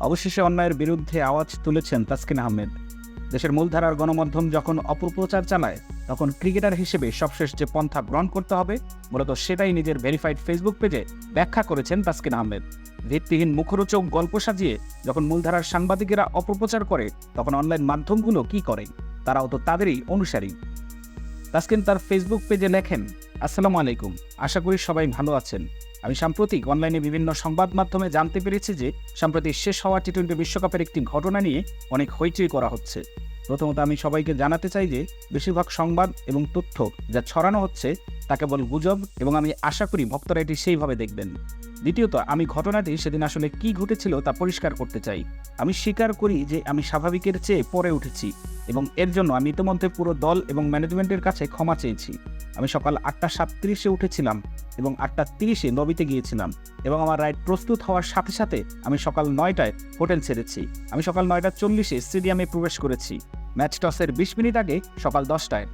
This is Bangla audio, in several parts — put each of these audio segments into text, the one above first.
অবশেষে অন্যায়ের বিরুদ্ধে আওয়াজ তুলেছেন তাসকিন আহমেদ। দেশের মূলধারার গণমাধ্যম যখন অপপ্রচার চালায়, তখন ক্রিকেটার হিসেবে সবশেষ যে পন্থা গ্রহণ করতে হবে, মূলত সেটাই নিজের ভেরিফাইড ফেসবুক পেজে ব্যাখ্যা করেছেন তাসকিন আহমেদ। ভিত্তিহীন মুখরোচক গল্প সাজিয়ে যখন মূলধারার সাংবাদিকেরা অপপ্রচার করে, তখন অনলাইন মাধ্যমগুলো কি করে? তারাও তো তাদেরই অনুসারী। তাসকিন তার ফেসবুক পেজে লেখেন, আসসালামু আলাইকুম, আশা করি সবাই ভালো আছেন। আমি সাম্প্রতিক অনলাইনে বিভিন্ন সংবাদ মাধ্যমে জানতে পেরেছি যে সম্প্রতি শেষ হওয়া টি টোয়েন্টি বিশ্বকাপের একটি ঘটনা নিয়ে অনেক হইচই করা হচ্ছে। প্রথমত আমি সবাইকে জানাতে চাই যে, বেশিরভাগ সংবাদ এবং তথ্য যা ছড়ানো হচ্ছে তা কেবল গুজব এবং আমি আশা করি ভক্তরা এটি সেইভাবে দেখবেন। দ্বিতীয়ত, আমি ঘটনাটি সেদিন আসলে কি ঘটেছিল তা পরিষ্কার করতে চাই। আমি স্বীকার করি যে, আমি স্বাভাবিকের চেয়ে পরে উঠেছি এবং এর জন্য আমি ইতিমধ্যে পুরো দল এবং ম্যানেজমেন্টের কাছে ক্ষমা চেয়েছি। আমি সকাল আটটা সাতত্রিশে উঠেছিলাম এবং আটটা তিরিশে লবিতে গিয়েছিলাম এবং আমার রাইড প্রস্তুত হওয়ার সাথে সাথে আমি সকাল নয়টায় হোটেল ছেড়েছি। আমি সকাল নয়টা চল্লিশে স্টেডিয়ামে প্রবেশ করেছি। ম্যাচ টসের বিশ মিনিট আগে সকাল দশটায়।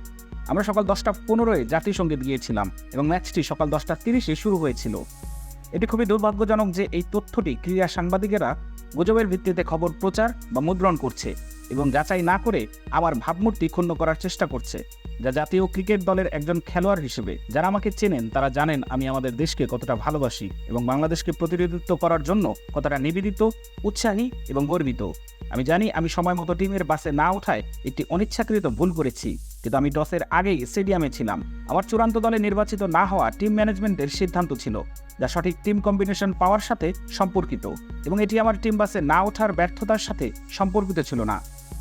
আমরা সকাল দশটা পনেরোয় জাতীয় গিয়েছিলাম এবং ম্যাচটি সকাল দশটা তিরিশে শুরু হয়েছিল। এটি খুবই দুর্ভাগ্যজনক যে এই তথ্যটি ক্রীড়া সাংবাদিকেরা গুজবের ভিত্তিতে খবর প্রচার বা মুদ্রণ করছে এবং যাচাই না করে আমার ভাবমূর্তি ক্ষুণ্ণ করার চেষ্টা করছে। যা জাতীয় ক্রিকেট দলের একজন খেলোয়াড় হিসেবে। যারা আমাকে চেনেন, তারা জানেন আমি আমাদের দেশকে কতটা ভালোবাসি এবং বাংলাদেশকে প্রতিনিধিত্ব করার জন্য কতটা নিবেদিত, উৎসাহী এবং গর্বিত। আমি জানি আমি সময় মতো টিমের বাসে না ওঠায় একটি অনিচ্ছাকৃত ভুল করেছি, কিন্তু আমি টসের আগেই স্টেডিয়ামে ছিলাম। আমার চূড়ান্ত দলে নির্বাচিত না হওয়া টিম ম্যানেজমেন্টের সিদ্ধান্ত ছিল, যা সঠিক টিম কম্বিনেশন পাওয়ার সাথে সম্পর্কিত এবং এটি আমার টিম বাসে না ওঠার ব্যর্থতার সাথে সম্পর্কিত ছিল না।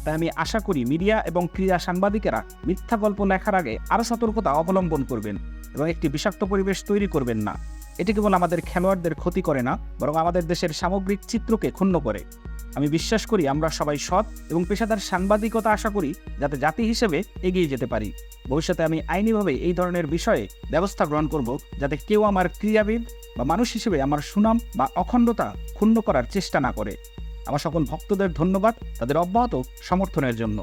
তাই আমি আশা করি মিডিয়া এবং ক্রীড়া সাংবাদিকেরা মিথ্যা গল্প লেখার আগে আরও সতর্কতা অবলম্বন করবেন এবং একটি বিষাক্ত পরিবেশ তৈরি করবেন না। এটি কেবল আমাদের খেলোয়াড়দের ক্ষতি করে না, বরং আমাদের দেশের সামগ্রিক চিত্রকে ক্ষুণ্ণ করে। আমি বিশ্বাস করি আমরা সবাই সৎ এবং পেশাদার সাংবাদিকতা আশা করি যাতে জাতি হিসেবে এগিয়ে যেতে পারি। ভবিষ্যতে আমি আইনিভাবে এই ধরনের বিষয়ে ব্যবস্থা গ্রহণ করব যাতে কেউ আমার ক্রীড়াবিদ বা মানুষ হিসেবে আমার সুনাম বা অখণ্ডতা ক্ষুণ্ণ করার চেষ্টা না করে। আমার সকল ভক্তদের ধন্যবাদ তাদের অব্যাহত সমর্থনের জন্য।